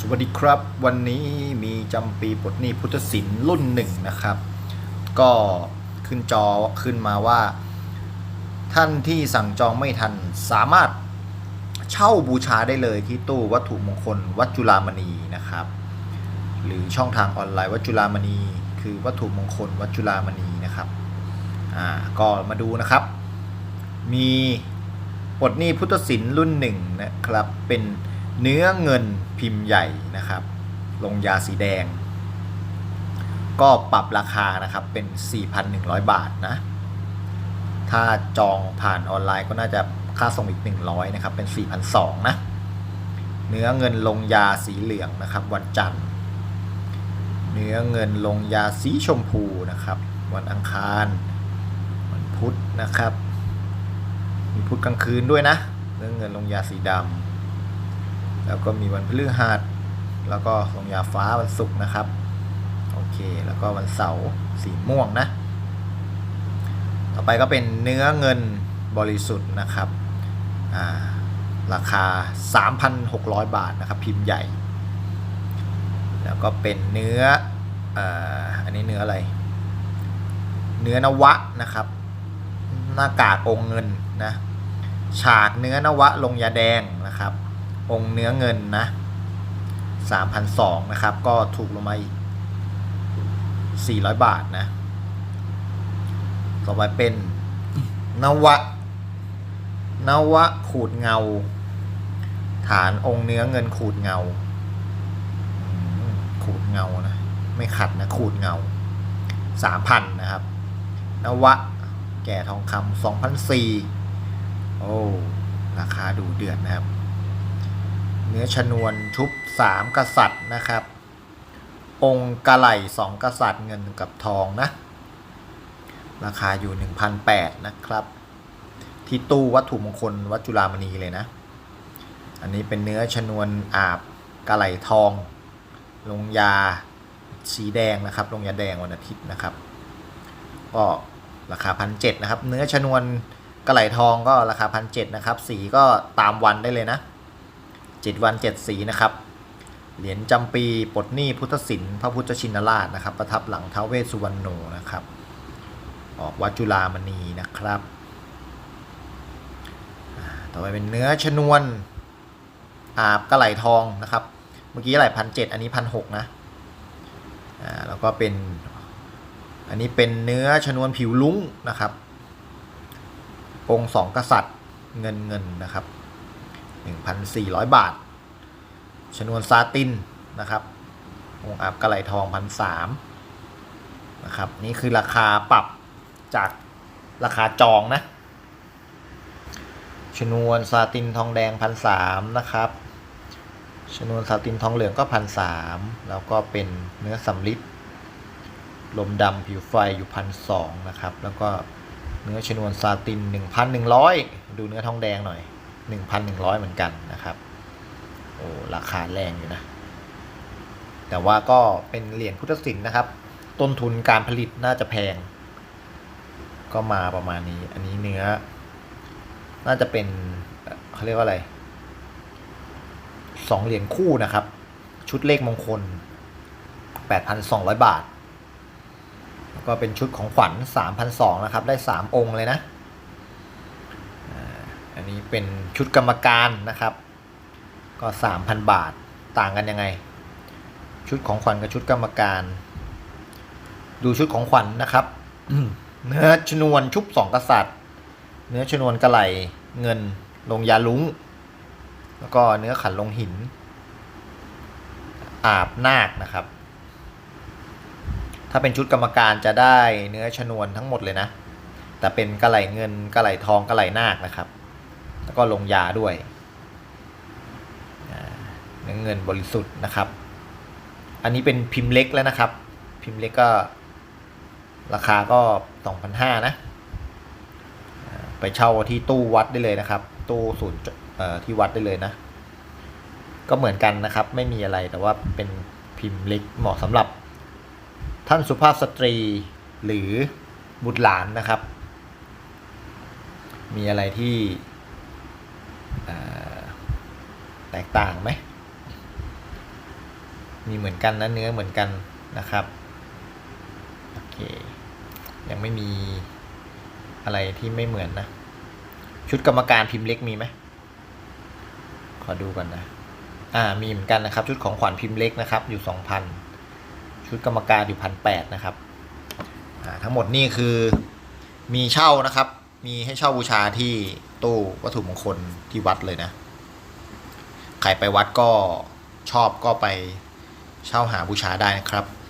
สวัสดีครับ วันนี้มีจำปีปลดหนี้พุทธศิลป์รุ่นหนึ่งนะครับ ก็ขึ้นจอขึ้นมาว่า ท่านที่สั่งจองไม่ทันสามารถเช่าบูชาได้เลยที่ตู้วัตถุมงคลวัดจุฬามณีนะครับ หรือช่องทางออนไลน์วัดจุฬามณี คือวัตถุมงคลวัดจุฬามณีนะครับอ่าก็มาดูนะครับ มีปลดหนี้พุทธศิลป์รุ่นหนึ่งนะครับเป็น เนื้อเงินพิมพ์ใหญ่นะครับ ลงยาสีแดง ก็ปรับราคานะครับเป็น 4,100 บาทนะ ถ้าจองผ่านออนไลน์ก็น่าจะค่าส่งอีก 100นะครับ เป็น 4,200 นะ เนื้อเงินลงยาสีเหลืองนะครับ วันจันทร์ เนื้อเงินลงยาสีชมพูนะครับ วันอังคาร วันพุธนะครับ มีพุธกลางคืนด้วยนะ เนื้อเงินลงยาสีดำ แล้วก็มีวันพฤหัสแล้วก็ลงยาฟ้าวันศุกร์นะครับโอเคแล้วก็วันเสาร์สีม่วงนะต่อไปก็เป็นเนื้อเงินบริสุทธิ์นะครับาราคา 3,600 บาทนะครับพิมพ์ใหญ่ แล้วก็เป็นเนื้อออันนี้เนื้ออะไร เนื้อนวะนะครับ หน้ากากองเงินนะฉากเนื้อนวะลงยาแดงนะครับ องค์เนื้อเงินนะ3,200นะครับ ก็ถูกลงมาอีก 400 บาทนะ ต่อไปเป็น นวะ นวะขูดเงา ฐานองค์เนื้อเงินขูดเงา ขูดเงานะ ไม่ขัดนะ ขูดเงา 3,000 นะครับ นวะ แก่ทองคำสองพันสี่โอ้ ราคาดูเดือดนะครับ เนื้อชนวนชุบสามกษัตริย์นะครับ องค์กะไหล่สองกษัตริย์เงินกับทองนะ ราคาอยู่หนึ่งพันแปดนะครับ ที่ตู้วัตถุมงคลวัดจุฬามณีเลยนะ อันนี้เป็นเนื้อชนวนอาบกะไหล่ทอง ลงยาสีแดงนะครับ ลงยาแดงวันอาทิตย์นะครับ ก็ราคาพันเนะครับ เนื้อชนวนกระไหลทองก็ราคาพันเนะครับ สีก็ตามวันได้เลยนะ เจ็ดวันเจ็ดสีนะครับ เหรียญจำปีปลดหนี้พุทธศิลป์พระพุทธชินราชนะครับ ประทับหลังเท้าเวสสุวรรณโนนะครับ ออกวัดจุฬามณีนะครับ ต่อไปเป็นเนื้อชนวนอาบกระไหลทองนะครับ เมื่อกี้อะไรพันเอันนี้พันหนะอ่าแล้วก็เป็น อันนี้เป็นเนื้อชนวนผิวลุ้งนะครับองค์สองกษัตริย์เงินเงินนะครับ 1,400 บาท ชนวนซาตินนะครับองอาบกระไหลทองพันสามนะครับ นี่คือราคาปรับจากราคาจองนะ ชนวนซาตินทองแดงพันสามนะครับ ชนวนซาตินทองเหลืองก็พันสามแล้วก็เป็นเนื้อสำลิดลมดำผิวไฟอยู่พันสองนะครับ แล้วก็เนื้อชนวนซาติน1,100ดูเนื้อทองแดงหน่อย 1,100 เหมือนกันนะครับโอ้ราคาแรงอยู่นะ แต่ว่าก็เป็นเหรียญพุทธศิลป์นะครับ ต้นทุนการผลิตน่าจะแพง ก็มาประมาณนี้ อันนี้เนื้อ น่าจะเป็นเขาเรียกว่าอะไรสองเหรียญคู่นะครับ ชุดเลขมงคล 8,200 บาท แล้วก็เป็นชุดของขวัญ3,200นะครับ ได้ 3 องค์เลยนะ นนี้เป็นชุดกรรมการนะครับ ก็3,000บาทต่างกันยังไง ชุดของขวัญกับชุดกรรมการ ดูชุดของขวัญนะครับเนื้อชนวนชุบสองกษัตริย์ เนื้อชนวนกระไหลเงินลงยาลุ้ง แล้วก็เนื้อขันลงหิน อาบนาคนะครับ ถ้าเป็นชุดกรรมการจะได้เนื้อชนวนทั้งหมดเลยนะ แต่เป็นกระไหลเงินกระไหลทองกระไหลนาคนะครับ แล้วก็ลงยาด้วยเนื้อเงินบริสุทธิ์นะครับ อันนี้เป็นพิมพ์เล็กแล้วนะครับ พิมพ์เล็กก็ ราคาก็ 2,500 นะอ่าไปเช่าที่ตู้วัดได้เลยนะครับ ตู้ศูนย์ที่วัดได้เลยนะ ก็เหมือนกันนะครับ ไม่มีอะไรแต่ว่าเป็นพิมพ์เล็กเหมาะสำหรับ ท่านสุภาพสตรีหรือบุตรหลานนะครับ มีอะไรที่เอ่อ แตกต่างไหมมีเหมือนกันนะเนื้อเหมือนกันนะครับโอเคยังไม่มีอะไรที่ไม่เหมือนนะ ชุดกรรมการพิมพ์เล็กมีไหมขอดูก่อนนะอ่ามีเหมือนกันนะครับ ชุดของขวัญพิมพ์เล็กนะครับ อยู่สองพันชุดกรรมการอยู่พันแปดนะครับอ่าทั้งหมดนี่คือมีเช่านะครับ มีให้เช่าบูชาที่ตู้วัตถุมงคลที่วัดเลยนะ ใครไปวัดก็ชอบก็ไปเช่าหาบูชาได้นะครับ